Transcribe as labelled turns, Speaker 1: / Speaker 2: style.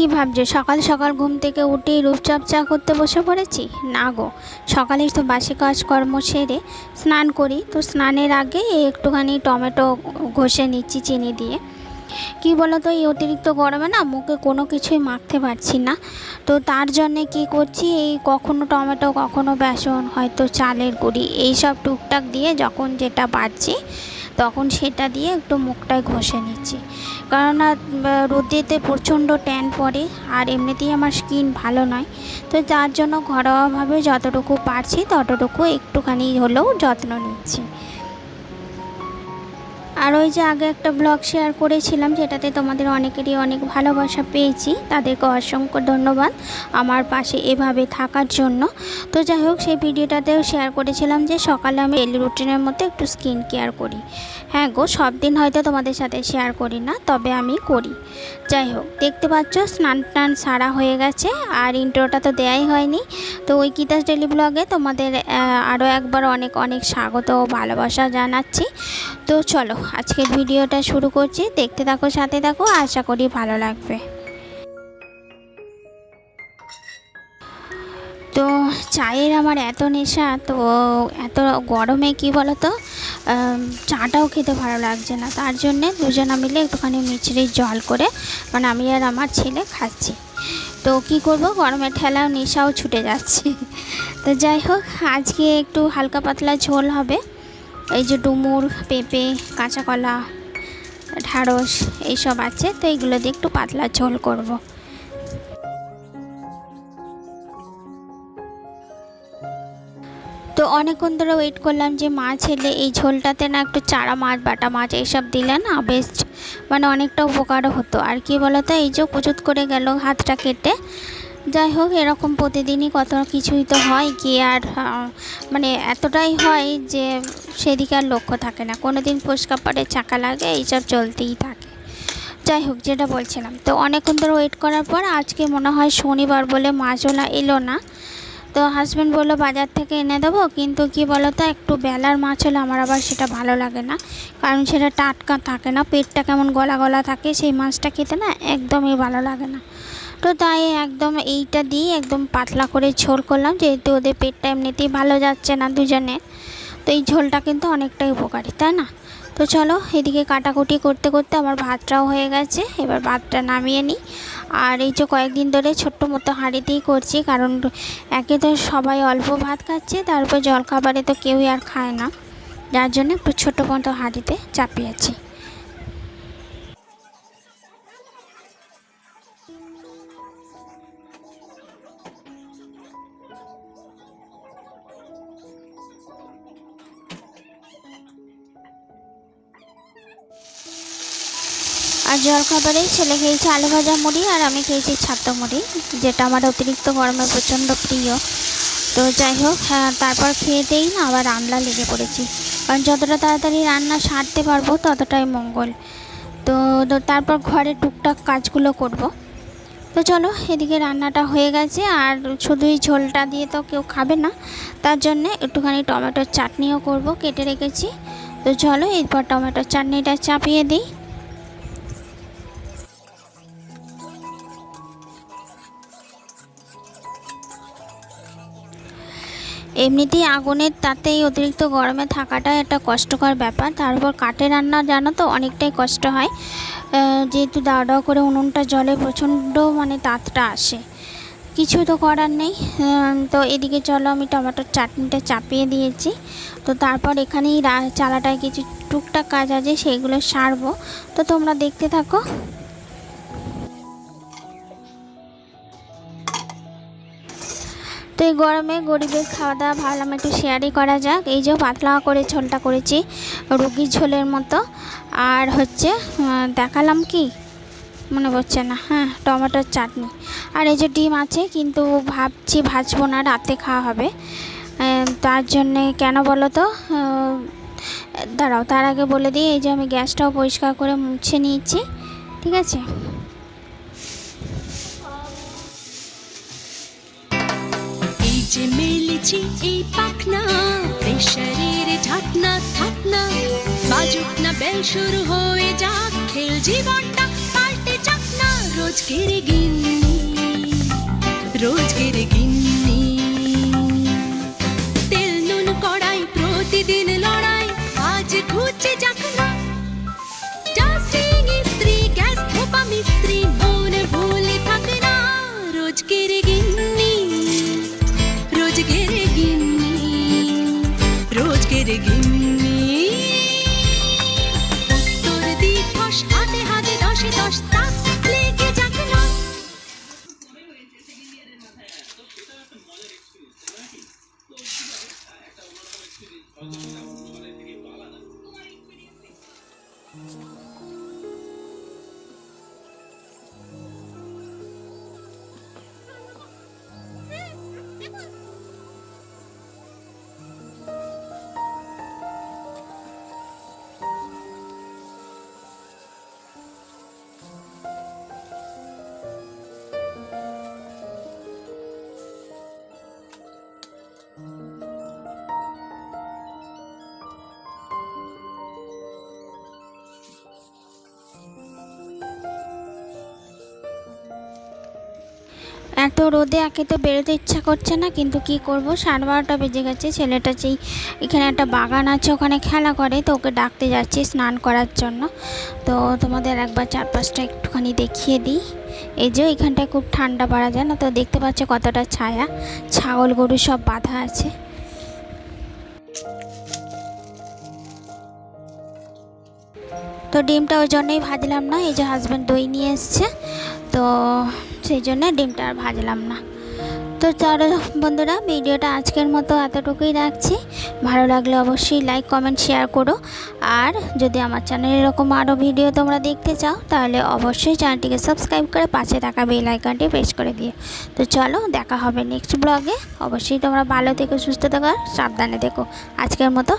Speaker 1: কি ভাবছ? সকাল সকাল ঘুম থেকে উঠেই রূপচাপ চা করতে বসে পড়েছি? না গো, সকালে তো বাসি কাজকর্ম সেরে স্নান করি। তো স্নানের আগে একটুখানি টমেটো ঘষে নিচ্ছি চিনি দিয়ে। কি বলো তো এই অতিরিক্ত গরমে না মুখে কোনো কিছুই মাখতে পারছি না। তো তার জন্যে কি করছি, এই কখনো টমেটো, কখনো বেসন, হয়তো চালের গুঁড়ি এই সব টুকটাক দিয়ে যখন যেটা বাড়ছি তখন সেটা দিয়ে একটু মুখটায় ঘষে নিচ্ছি। কেননা রোদেতে প্রচণ্ড ট্যান পড়ে আর এমনিতেই আমার স্কিন ভালো নয়। তো যার জন্য ঘরোয়াভাবে যতটুকু পারছি ততটুকু একটুখানি হলেও যত্ন নিচ্ছি। আর ওই যে আগে একটা ব্লগ শেয়ার করেছিলাম, যেটাতে তোমাদের অনেকেরই অনেক ভালোবাসা পেয়েছি, তাদেরকে অসংখ্য ধন্যবাদ আমার পাশে এভাবে থাকার জন্য। তো যাই হোক, সেই ভিডিওটাতেও শেয়ার করেছিলাম যে সকালে আমি ডেলি রুটিনের মধ্যে একটু স্কিন কেয়ার করি। হ্যাঁ গো, সব দিন হয়তো তোমাদের সাথে শেয়ার করি না, তবে আমি করি। যাই হোক, দেখতে পাচ্ছ, স্নান টান সারা হয়ে গেছে, আর ইন্ট্রোটা তো দেয়াই হয়নি। তো ওই কিতাস ডেলি ব্লগে তোমাদের আরও একবার অনেক অনেক স্বাগত ও ভালোবাসা জানাচ্ছি। তো চলো আজকের ভিডিওটা শুরু করছি। দেখতে থাকো, সাথে থাকো, আশা করি ভালো লাগবে। তো চায়ের আমার এত নেশা, তো এত গরমে কি বলো তো চাটাও খেতে ভালো লাগছে না। তার জন্যে দুজনা মিলে একটুখানি মিচড়ির জল করে মানে আমি আর আমার ছেলে খাচ্ছি। তো কি করব গরমের ঠেলাও নেশাও ছুটে যাচ্ছে। তো যাই হোক, আজকে একটু হালকা পাতলা ঝোল হবে। এই যে ডুমুর, পেঁপে, কাঁচা কলা, ঢ্যাঁড়স, এইসব আছে, তো এইগুলো দিয়ে একটু পাতলা ঝোল করব। তো অনেকক্ষণ ধরে ওয়েট করলাম যে মাছ এলে এই ঝোলটাতে না একটু চারা মাছ, বাটা মাছ এইসব দিলে না বেশ মানে অনেকটা উপকারও হতো আর কি বলতো, এই যে কুচুত করে গেল হাতটা কেটে যাই হোক, এরকম প্রতিদিনই কত কিছুই তো হয় কি আর মানে এতটাই হয় যে সেদিকে আর লক্ষ্য থাকে না। কোনো দিন ফুচকা পাড়ে চাকা লাগে, এইসব চলতেই থাকে। যাই হোক, যেটা বলছিলাম। তো অনেকক্ষণ ধরে ওয়েট করার পর আজকে মনে হয় শনিবার বলে মাছওয়ালা এলো না। তো হাজব্যান্ড বলল, বাজার থেকে এনে দেবো। কিন্তু কি বলো তো একটু বেলার মাছ হলে আমার আবার সেটা ভালো লাগে না। কারণ সেটা টাটকা থাকে না, পেটটা কেমন গলা গলা থাকে, সেই মাছটা খেতে না একদমই ভালো লাগে না। তো তাই একদম এইটা দিয়ে একদম পাতলা করে ঝোল করলাম। যেহেতু ওদের পেটটা এমনিতেই ভালো যাচ্ছে না দুজনে তো এই ঝোলটা কিন্তু অনেকটাই উপকারী, তাই না? তো চলো এদিকে কাটাকুটি করতে করতে আমার ভাতটাও হয়ে গেছে, এবার ভাতটা নামিয়ে নিই। আর এই যে কয়েকদিন ধরে ছোট্ট মতো হাঁড়িতেই করছি, কারণ একে তো সবাই অল্প ভাত খাচ্ছে, তারপর জল খাবারে তো কেউই আর খায় না। যার জন্য একটু ছোটো মতো হাঁড়িতে চাপিয়েছি। আর জলখাবারে ছেলে খেয়েছে আলু ভাজা মুড়ি আর আমি খেয়েছি ছাত্র মুড়ি, যেটা আমার অতিরিক্ত গরমে প্রচণ্ড প্রিয়। তো যাই হোক হ্যাঁ তারপর খেয়েতেই না, আবার রান্না লেগে পড়েছি। কারণ যতটা তাড়াতাড়ি রান্না সারতে পারব, ততটাই মঙ্গল। তো তো তারপর ঘরে টুকটাক কাজগুলো করব। তো চলো, এদিকে রান্নাটা হয়ে গেছে, আর শুধুই ঝোলটা দিয়ে তো কেউ খাবে না। তার জন্যে একটুখানি টমেটোর চাটনিও করব, কেটে রেখেছি। তো চলো, এরপর টমেটোর চাটনিটা চাপিয়ে দিই। এমনিতেই আগুনের তাতেই অতিরিক্ত গরমে থাকাটা একটা কষ্টকর ব্যাপার। তারপর কাঠে রান্না জানো তো, অনেকটাই কষ্ট হয়। যেহেতু দাও দাও করে উনুনটা জলে প্রচণ্ড মানে তাতটা আসে। কিছু তো করার নেই। তো এদিকে চলো আমি টমেটোর চাটনিটা চাপিয়ে দিয়েছি। তো তারপর এখানেই চালাটায় কিছু টুকটাক কাজ আছে সেইগুলো সারবো। তো তোমরা দেখতে থাকো। তো এই গরমে গরিবের খাওয়া দাওয়া ভাবলাম একটু শেয়ারই করা যাক। এই যে পাতলা করে ঝোলটা করেছি, রুগীর ঝোলের মতো। আর হচ্ছে দেখালাম কি? মনে পড়ছে না। হ্যাঁ টমেটোর চাটনি। আর এই যে ডিম আছে, কিন্তু ভাবছি ভাজবো না, রাতে খাওয়া হবে। তার জন্যে কেন বলো তো? দাঁড়াও, তার আগে বলে দিই, এই যে আমি গ্যাসটাও পরিষ্কার করে মুছে নিয়েছি। ঠিক আছে?
Speaker 2: যে মেলেছি এই পাখনা, প্রেশারের ঢাকনা থাকনা বাজুক না বেল শুরু হয়ে যাক, খেল জীবনটা পাল্টে যাক না। রোজ কেড়ে গিন্নি রোজকের গিন্নি।
Speaker 1: এত রোদে একে তো বেরোতে ইচ্ছা করছে না, কিন্তু কি করব? সাড়ে বারোটা বেজে গেছে, ছেলেটা যেই এখানে একটা বাগান আছে, ওখানে খেলা করে, তো ওকে ডাকতে যাচ্ছি স্নান করার জন্য। তো তোমাদের একবার চারপাশটা একটুখানি দেখিয়ে দিই। এই যে এখানটায় খুব ঠান্ডা পাড়া যায় না, তো দেখতে পাচ্ছ কতটা ছায়া। ছাগল, গরু সব বাঁধা আছে। তো ডিমটা ওই জন্যই ভাজলাম না, এই যে হাজব্যান্ড দই নিয়ে এসছে। তো সেই জন্য ডিমটা আর ভাজলাম না। তো চলো বন্ধুরা, ভিডিওটা আজকের মতো এতটুকুই রাখছি। ভালো লাগলে অবশ্যই লাইক কমেন্ট শেয়ার করো। আর যদি আমার চ্যানেলে এরকম আরও ভিডিও তোমরা দেখতে চাও, তাহলে অবশ্যই চ্যানেলটিকে সাবস্ক্রাইব করে পাশে থাকা বেল আইকনটি প্রেস করে দিও। তো চলো, দেখা হবে নেক্সট ব্লগে অবশ্যই তোমরা ভালো থেকো, সুস্থ থেকো সাবধানে দেখো আজকের মতো